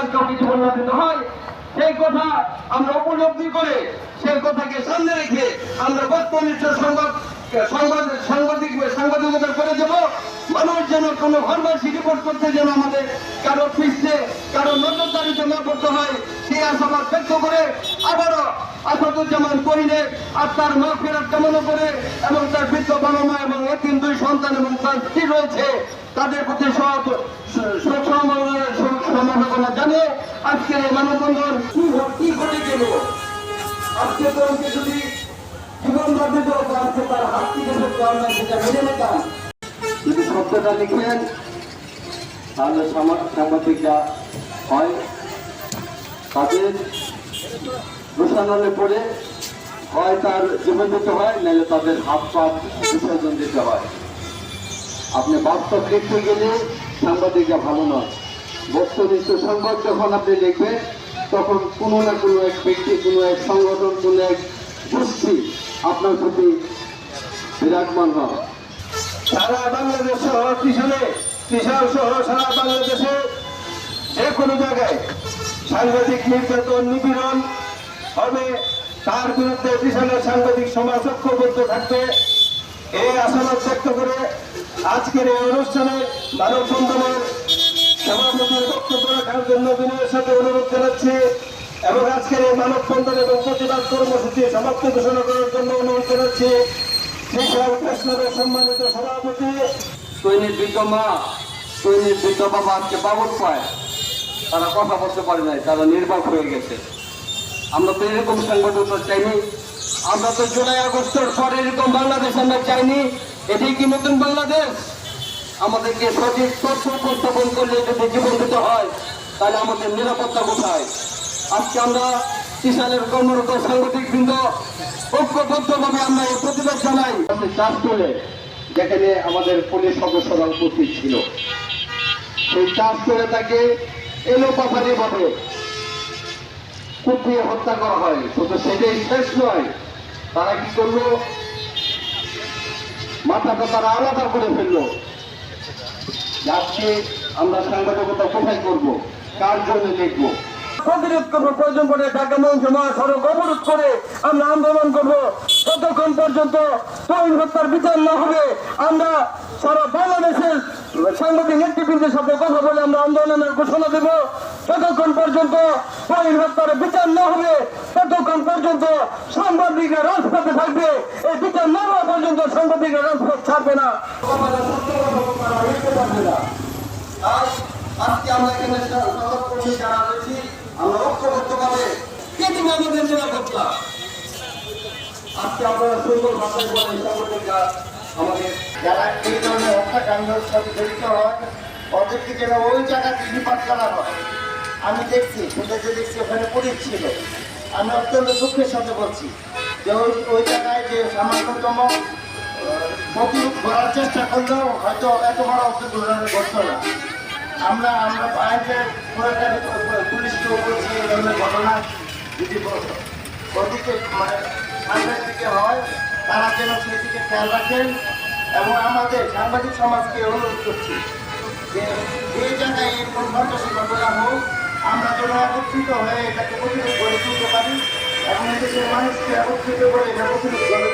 আর হয়, সেই কথা আমরা উপলব্ধি করে সেই কথাকে সামনে রেখে আমরা সংবাদ সংবাদ, সাংবাদিক সাংবাদিকতা করে মানুষ যেন কোনো রিপোর্ট করতে যেন আমাদের কারও কারও নজরদারিতে না পড়তে হয় সেই আশাবাদ ব্যক্ত করে আবারও আসাদুজ্জামান তার মা ফেরার কামনা করে এবং তার বৃদ্ধ বাবা মা এবং এতিম দুই সন্তান এবং তার স্ত্রী রয়েছে, তাদের প্রতি সব আজকের এই মানববন্ধন কি কি ঘটে গেল। আজকে তোমাকে যদি জীবন বাধিত হতো আজকে তার হাত থেকে সেটা মেনে নিতাম। যদি শব্দটা লিখেন তাহলে সাংবাদিকরা হয় তাদের রোষানলে পড়ে হয় তার জীবন দিতে হয়, নাহলে তাদের হাত পা বিসর্জন দিতে হয়। আপনি বাস্তব লিখতে গেলে সাংবাদিকরা ভালো নয়। বস্তুনিষ্ঠ সংবাদ যখন আপনি লিখবেন তখন কোনো না কোনো এক ব্যক্তি, কোনো এক সংগঠন, কোনো এক গোষ্ঠী আপনার প্রতি বিরাজমান হয় সারা বাংলাদেশ সহ পিছনে কিশোর সহ সারা বাংলাদেশে যে কোনো জায়গায় সাংবাদিক নির্যাতন, নিপীড়ন হবে, তার বিরুদ্ধে পিছনে সাংবাদিক সমাজ ঐক্যবদ্ধ থাকবে। এই আশাবাদ ব্যক্ত করে আজকের এই অনুষ্ঠানে মানব বন্ধনের জন্য অনুরোধ এবং সমাপ্ত করার জন্য অনুরোধ সম্মানিত মা বাবদ পায়। তারা কথা বলতে পারে নাই, তারা নির্বাক হয়ে গেছে। আমরা তো এরকম সংগঠন চাইনি। আমরা তো জুলাই আগস্টের পর এরকম বাংলাদেশ আমরা চাইনি। এটাই কি নতুন বাংলাদেশ? আমাদেরকে সঠিক তথ্য উপস্থাপন করলে যদি জীবন দিতে হয়, তাহলে আমাদের নিরাপত্তা কোথায়? আজকে আমরা কিষানের কর্মরত সাংগঠনিক বৃন্দ ঐক্যবদ্ধভাবে আমরা এই প্রতিবাদ জানাই। চাষ করে যেখানে আমাদের পুলিশ সদস্যরা উপস্থিত ছিল। সেই চাষ করে তাকে এলো পাথারি ভাবে। কুপিয়ে হত্যা করা হয়। শুধু সেটাই শেষ নয়, তারা কি করল? মাথাটা তারা আলাদা করে ফেলল। আজকে আমরা সাংবাদিকতা কোথায় করব? কার জন্য লিখব প্রয়োজন করে করে আমরা আন্দোলন করব। ততক্ষণ পর্যন্ত বিচার না হবে, আমরা সাংবাদিক নেতৃবৃন্দের সাথে কথা বলে আমরা আন্দোলনের ঘোষণা দেব। ততক্ষণ পর্যন্ত তৈন হত্যার বিচার না হবে ততক্ষণ পর্যন্ত সাংবাদিকরা রাজপথে থাকবে। এই বিচার না হওয়া পর্যন্ত সাংবাদিকরা রাজপথ ছাড়বে না। আমাদের যারা এই ধরনের হত্যাকাণ্ডের সাথে জড়িত হয়। ওদেরকে যেন ওই জায়গা থেকে নিপাত করা হয়। আমি দেখছি ফুটেজে দেখছি, ওখানে পুলিশ ছিল। আমি অত্যন্ত দুঃখের সাথে বলছি যে ওই ওই জায়গায় যে সামান্যতম প্রতিরোধ করার চেষ্টা করলেও হয়তো এত বড় দুর্ঘটনা ঘটতো না। আমরা আমরা সরকারি পুলিশকেও বলছি এই ধরনের ঘটনা যদি ওদিকে মানে সামনের দিকে হয়, তারা যেন সেদিকে খেয়াল রাখেন এবং আমাদের সাংবাদিক সমাজকে অনুরোধ করছি যে এই জায়গায় সন্ত্রাসী ঘটনা হোক আমরা যেন একত্রিত হয়ে এটাকে প্রতিরোধ করে তুলতে পারি। এবং দেশের মানুষকে একত্রিত করে এটা প্রতিরোধ পারি